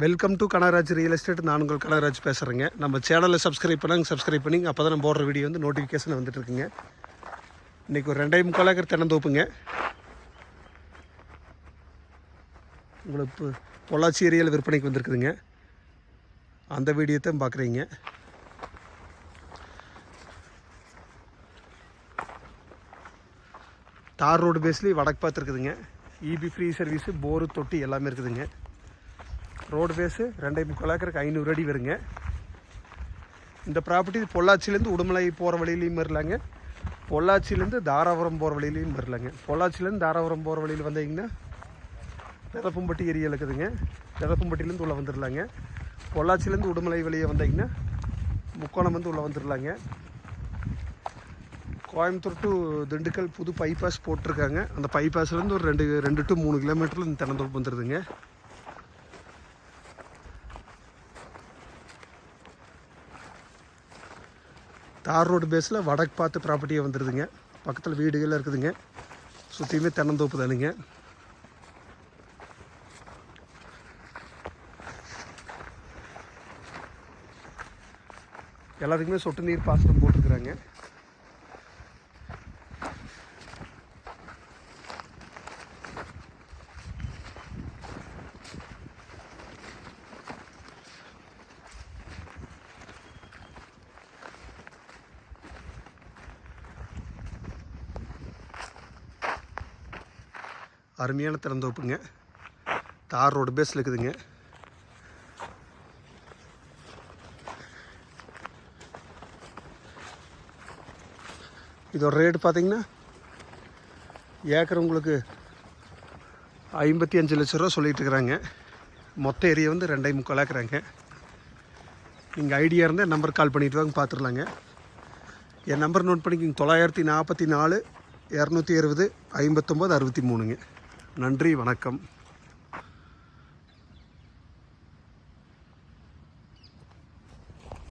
Welcome to Kanagaraj real estate நான் உங்கள் கனகராஜ் பேசுகிறேங்க நம்ம சேனலை சப்ஸ்கிரைப் பண்ணாங்க சப்ஸ்கிரைப் பண்ணி அப்போ தான் நம்ம போடுற வீடியோ வந்து நோட்டிஃபிகேஷன் வந்துட்டுருக்குங்க இன்றைக்கி ஒரு ரெண்டே முக்கால் ஏக்கர் தென்னந்தோப்புங்க உங்களுக்கு பொள்ளாச்சி ஏரியாவில் விற்பனைக்கு வந்திருக்குதுங்க. அந்த வீடியோ தான் பார்க்குறீங்க. தார் ரோடு பேஸ்லேயே வடக்கு பார்த்து இருக்குதுங்க இபி ஃப்ரீ சர்வீஸு போரு தொட்டி எல்லாமே இருக்குதுங்க. ரோடு பேஸு ரெண்டே முக்கால் ஏக்கருக்கு ஐநூறு அடி வருங்க. இந்த ப்ராப்பர்ட்டி பொள்ளாச்சிலேருந்து உடுமலை போகிற வழியிலையும் வரலாங்க. பொள்ளாச்சிலேருந்து தாராபுரம் போகிற வழியிலையும் வரலாங்க. பொள்ளாச்சிலேருந்து தாராபுரம் போகிற வழியில் வந்தீங்கன்னா பெதப்பம்பட்டி ஏரியா இருக்குதுங்க. பெதப்பம்பட்டிலேருந்து உள்ளே வந்துடலாங்க பொள்ளாச்சிலேருந்து உடுமலை வழியை வந்தீங்கன்னா முக்கோணம் வந்து உள்ளே வந்துடலாங்க கோயம்புத்தூர் டு திண்டுக்கல் புது பைபாஸ் போட்டிருக்காங்க. அந்த பைபாஸ்லேருந்து ஒரு ரெண்டு ரெண்டு டு மூணு கிலோமீட்டரில் இந்த தென்னந்தோப்பு வந்துடுதுங்க தார் ரோடு பேஸில் வடக்கு பார்த்து ப்ராப்பர்ட்டியே வந்துடுதுங்க பக்கத்தில் வீடுகள்லாம் இருக்குதுங்க. சுற்றியுமே தென்னந்தோப்பு தானுங்க. எல்லாத்துக்குமே சொட்டு நீர் பாசனம் போட்டுருக்குறாங்க. அருமையான திறந்தோப்புங்க தார் ரோடு பேஸில் இருக்குதுங்க. இதோட ரேட்டு பார்த்தீங்கன்னா ஏக்கர் உங்களுக்கு ஐம்பத்தி அஞ்சு லட்ச ரூபா சொல்லிட்டு இருக்கிறாங்க. மொத்த ஏரியா வந்து ரெண்டே முக்கால் ஏக்கராங்க. நீங்கள் ஐடியா இருந்தால் நம்பர் கால் பண்ணிட்டு வாங்க பார்த்துடலாங்க என் நம்பர் நோட் பண்ணிக்கிங்க. தொள்ளாயிரத்தி நாற்பத்தி நாலு இரநூத்தி இருபது ஐம்பத்தொம்போது அறுபத்தி மூணுங்க. நன்றி வணக்கம்.